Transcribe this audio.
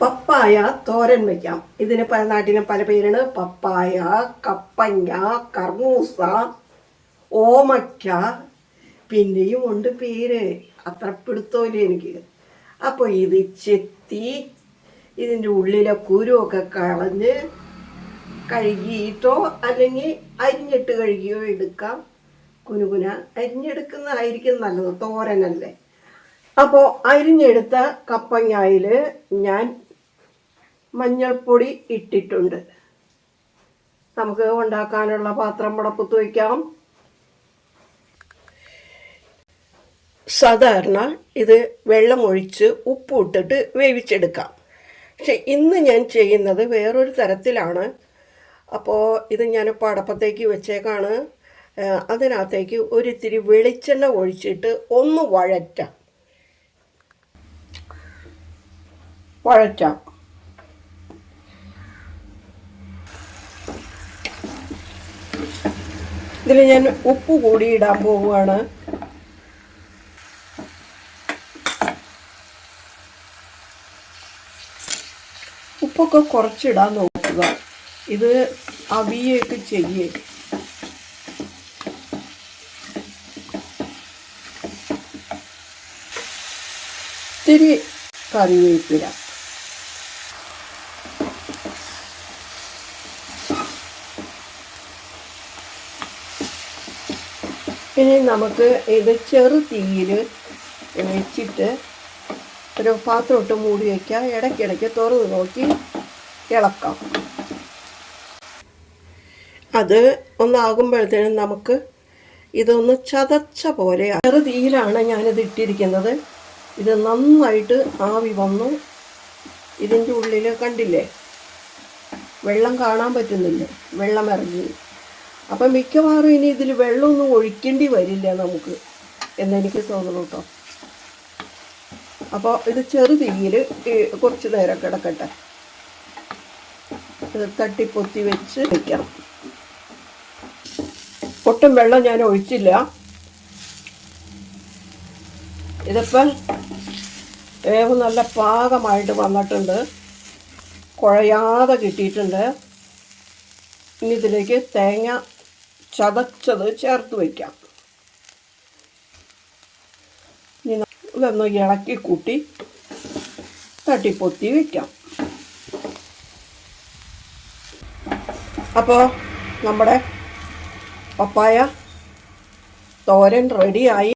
പപ്പായ തോരൻ വയ്ക്കാം. ഇതിന് പല നാട്ടിലും പല പേരാണ്. പപ്പായ കപ്പങ്ങ കർമൂസ ഓമയ്ക്ക പിന്നെയും ഉണ്ട് പേര്. അത്ര പിടുത്തോൽ എനിക്ക്. അപ്പോൾ ഇത് ചെത്തി ഇതിന്റെ ഉള്ളിലെ കുരുവൊക്കെ കളഞ്ഞ് കഴുകിയിട്ടോ അല്ലെങ്കിൽ അരിഞ്ഞിട്ട് കഴുകിയോ എടുക്കാം. കുനുകുന അരിഞ്ഞെടുക്കുന്നതായിരിക്കും നല്ലത്. തോരനല്ലേ. അപ്പോൾ അരിഞ്ഞെടുത്ത കപ്പങ്ങായിൽ ഞാൻ മഞ്ഞൾപ്പൊടി ഇട്ടിട്ടുണ്ട്. നമുക്ക് ഉണ്ടാക്കാനുള്ള പാത്രം മുടപ്പുത്ത് വയ്ക്കാം. സാധാരണ ഇത് വെള്ളമൊഴിച്ച് ഉപ്പിട്ടിട്ട് വേവിച്ചെടുക്കാം. പക്ഷെ ഇന്ന് ഞാൻ ചെയ്യുന്നത് വേറൊരു തരത്തിലാണ്. അപ്പോൾ ഇത് ഞാനിപ്പോൾ അടപ്പത്തേക്ക് വെച്ചേക്കാണ്. അതിനകത്തേക്ക് ഒരിത്തിരി വെളിച്ചെണ്ണ ഒഴിച്ചിട്ട് ഒന്ന് വഴറ്റാം. വഴറ്റാം. ഇതിൽ ഞാൻ ഉപ്പ് കൂടി ഇടാൻ പോവുകയാണ്. ഉപ്പൊക്കെ കുറച്ചിടാൻ നോക്കുക. ഇത് അവിയൊക്കെ ചെയ്യേ. ഇത്തിരി കറിവേപ്പില. ഇനി നമുക്ക് ഇത് ചെറു തീയിൽ വെച്ചിട്ട് ഒരു പാത്രം ഇട്ട് മൂടി വയ്ക്കുക ഇടയ്ക്കിടയ്ക്ക് തുറന്ന് നോക്കി ഇളക്കാം. അത് ഒന്നാകുമ്പോഴത്തേനും നമുക്ക് ഇതൊന്ന് ചതച്ച പോലെ ചെറു തീയിലാണ് ഞാനിത് ഇട്ടിരിക്കുന്നത്. ഇത് നന്നായിട്ട് ആവി വന്നു. ഇതിന്റെ ഉള്ളിൽ കണ്ടില്ലേ? വെള്ളം കാണാൻ പറ്റുന്നില്ല. വെള്ളം ഇറങ്ങി. അപ്പം മിക്കവാറും ഇനി ഇതിൽ വെള്ളമൊന്നും ഒഴിക്കേണ്ടി വരില്ല നമുക്ക് എന്നെനിക്ക് തോന്നുന്നു കേട്ടോ അപ്പോൾ ഇത് ചെറു തീയിൽ കുറച്ച് നേരം കിടക്കട്ടെ. തട്ടിപ്പൊത്തി വെച്ച് വയ്ക്കാം ഒട്ടും വെള്ളം ഞാൻ ഒഴിച്ചില്ല. ഇതിപ്പം വേവ് നല്ല പാകമായിട്ട് വന്നിട്ടുണ്ട്. കുഴയാതെ കിട്ടിയിട്ടുണ്ട്. ഇനി ഇതിലേക്ക് തേങ്ങ ചതച്ചത് ചേർത്ത് വയ്ക്കാം. ഇതൊന്ന് ഇളക്കി കൂട്ടി തട്ടിപ്പൊത്തി വയ്ക്കാം. അപ്പോൾ നമ്മുടെ പപ്പായ തോരൻ റെഡിയായി